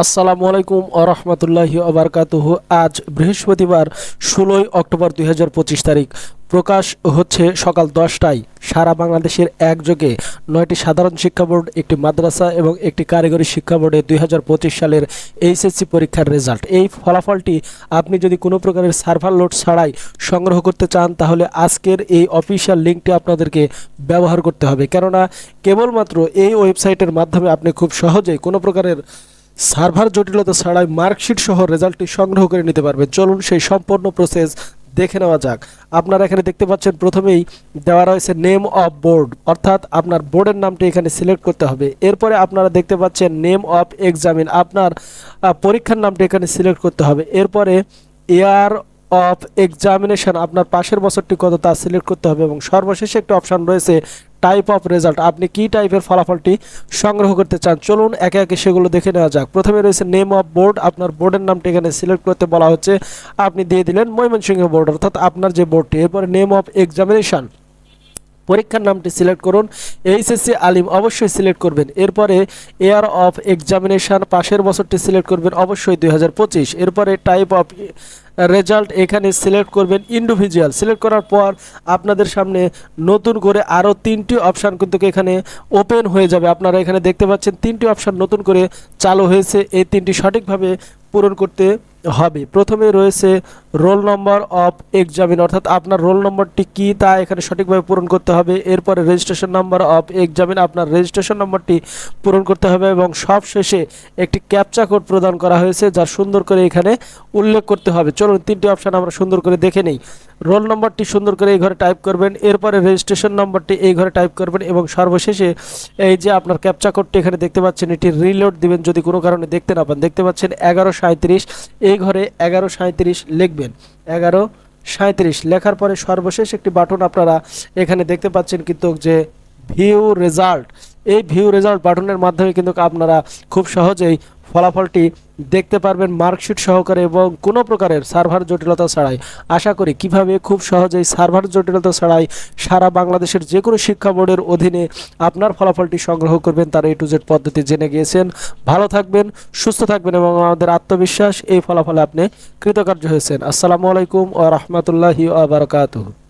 আসসালামু আলাইকুম আরহামতুল্লাহি আবরকাতুহ আজ বৃহস্পতিবার, ষোলোই অক্টোবর দুই হাজার পঁচিশ তারিখ। প্রকাশ হচ্ছে সকাল দশটায় সারা বাংলাদেশের একযোগে নয়টি সাধারণ শিক্ষা বোর্ড, একটি মাদ্রাসা এবং একটি কারিগরি শিক্ষা বোর্ডে দুই হাজার পঁচিশ সালের এইচএসসি পরীক্ষার রেজাল্ট। এই ফলাফলটি আপনি যদি কোনো প্রকারের সার্ভার লোড ছাড়াই সংগ্রহ করতে চান, তাহলে আজকের এই অফিসিয়াল লিঙ্কটি আপনাদেরকে ব্যবহার করতে হবে। কেননা, কেবলমাত্র এই ওয়েবসাইটের মাধ্যমে আপনি খুব সহজেই কোনো প্রকারের সার্ভার জটিলতা ছাড়াই মার্কশিট সহ রেজাল্টটি সংগ্রহ করে নিতে পারবে। চলুন সেই সম্পূর্ণ প্রসেস দেখে নেওয়া যাক। আপনারা এখানে দেখতে পাচ্ছেন প্রথমেই দেওয়া রয়েছে নেম অফ বোর্ড অর্থাৎ আপনার বোর্ডের নামটি এখানে সিলেক্ট করতে হবে। এরপরে আপনারা দেখতে পাচ্ছেন নেম অফ এক্সামিন আপনার পরীক্ষার নামটি এখানে সিলেক্ট করতে হবে। এরপরে এয়ার অফ এক্সামিনেশন আপনার পাশের বছরটি কত তা সিলেক্ট করতে হবে এবং সর্বশেষে একটা অপশন রয়েছে টাইপ অফ রেজাল্ট আপনি কি টাইপের ফলাফলটি সংগ্রহ করতে চান? চলুন একে একে সেগুলো দেখে নেওয়া যাক। প্রথমে রয়েছে নেম অফ বোর্ড আপনার বোর্ডের নামটি এখানে সিলেক্ট করতে বলা হচ্ছে। আপনি দিয়ে দিলেন ময়মনসিংহ বোর্ড অর্থাৎ আপনার যে বোর্ডটি এরপরে নেম অফ এক্সামিনেশন পরীক্ষার নামটি সিলেক্ট করুন। এইচএসসি আলিম অবশ্যই সিলেক্ট করবেন। এরপরে এয়ার অফ এক্সামিনেশন পাশের বছরটি সিলেক্ট করবেন অবশ্যই দুই হাজার পঁচিশ। এরপরে টাইপ অফ রেজাল্ট এখানে সিলেক্ট করবেন ইন্ডিভিজুয়াল। সিলেক্ট করার পর আপনাদের সামনে নতুন করে আরও তিনটি অপশান কিন্তু এখানে ওপেন হয়ে যাবে। আপনারা এখানে দেখতে পাচ্ছেন তিনটি অপশান নতুন করে চালু হয়েছে। এই তিনটি সঠিকভাবে পূরণ করতে হবে। প্রথমে রয়েছে রোল নম্বর অফ এক্সামিন, অর্থাৎ আপনার রোল নম্বরটি কি তা এখানে সঠিকভাবে পূরণ করতে হবে। এরপরে রেজিস্ট্রেশন নাম্বার অফ এক্সামিন, আপনার রেজিস্ট্রেশন নম্বরটি পূরণ করতে হবে এবং সব শেষে একটি ক্যাপচা কোড প্রদান করা হয়েছে, যা সুন্দর করে এখানে উল্লেখ করতে হবে। চলুন, তিনটি অপশান আমরা সুন্দর করে দেখে নেই। রোল নম্বরটি সুন্দর করে এই ঘরে টাইপ করবেন, এরপরে রেজিস্ট্রেশন নম্বরটি এই ঘরে টাইপ করবেন এবং সর্বশেষে এই যে আপনার ক্যাপচা কোডটি এখানে দেখতে পাচ্ছেন, এটি রিলোড দিবেন যদি কোনো কারণে দেখতে না পান। দেখতে পাচ্ছেন এগারো সাঁত্রিশ এই ঘরে এগারো সাঁত্রিশ লিখবেন। এগারো সাঁত্রিশ লেখার পরে সর্বশেষ একটি বাটন আপনারা এখানে দেখতে পাচ্ছেন কিন্তু যে ভিউ রেজাল্ট এই ভিউ রেজাল্ট বাটনের মাধ্যমে কিন্তু আপনারা খুব সহজেই ফলাফলটি দেখতে পারবেন মার্কশিট সহকারে এবং কোনো প্রকারের সার্ভার জটিলতা ছাড়াই। আশা করি কীভাবে খুব সহজেই সার্ভার জটিলতা ছাড়াই সারা বাংলাদেশের যে কোনো শিক্ষা বোর্ডের অধীনে আপনার ফলাফলটি সংগ্রহ করবেন তার এ টু জেড পদ্ধতি জেনে গিয়েছেন। ভালো থাকবেন, সুস্থ থাকবেন এবং আমাদের আত্মবিশ্বাস, এই ফলাফলে আপনি কৃতকার্য হয়েছেন। আসসালামু আলাইকুম ও রহমতুল্লাহি আবরকাত